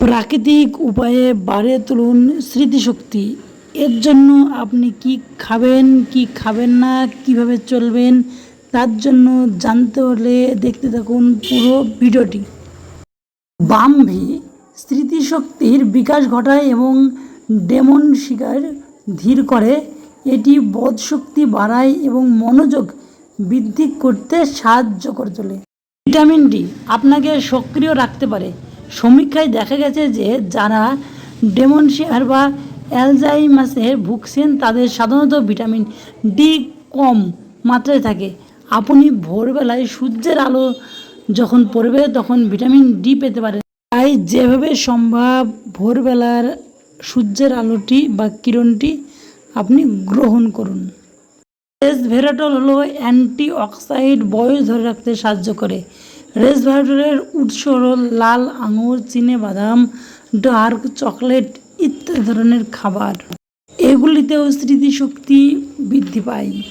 প্রাকৃতিক উপায়ে বাড়িয়ে তুলুন স্মৃতিশক্তি। এর জন্য আপনি কি খাবেন কি খাবেন না, কীভাবে চলবেন, তার জন্য জানতে হলে দেখতে থাকুন পুরো ভিডিওটি। বামভি স্মৃতিশক্তির বিকাশ ঘটায় এবং ডেমন শিকার ধীর করে। এটি বোধশক্তি বাড়ায় এবং মনোযোগ বৃদ্ধি করতে সাহায্য করে তোলে। ভিটামিন ডি আপনাকে সক্রিয় রাখতে পারে। সমীক্ষায় দেখা গেছে যে যারা ডেমনশিয়ার বা অ্যালজাইমাসে ভুগছেন, তাদের সাধারণত ভিটামিন ডি কম মাত্রায় থাকে। আপনি ভোরবেলায় সূর্যের আলো যখন পড়বে, তখন ভিটামিন ডি পেতে পারেন। তাই যেভাবে সম্ভব ভোরবেলার সূর্যের আলোটি বা কিরণটি আপনি গ্রহণ করুন। রেসভেরাটল হলো অ্যান্টি অক্সাইড বয়স ধরে রাখতে সাহায্য করে। রেসভেরাটলের উৎস হলো লাল আঙুর, চিনে বাদাম, ডার্ক চকলেট ইত্যাদি ধরনের খাবার। এগুলিতেও স্মৃতিশক্তি বৃদ্ধি পায়।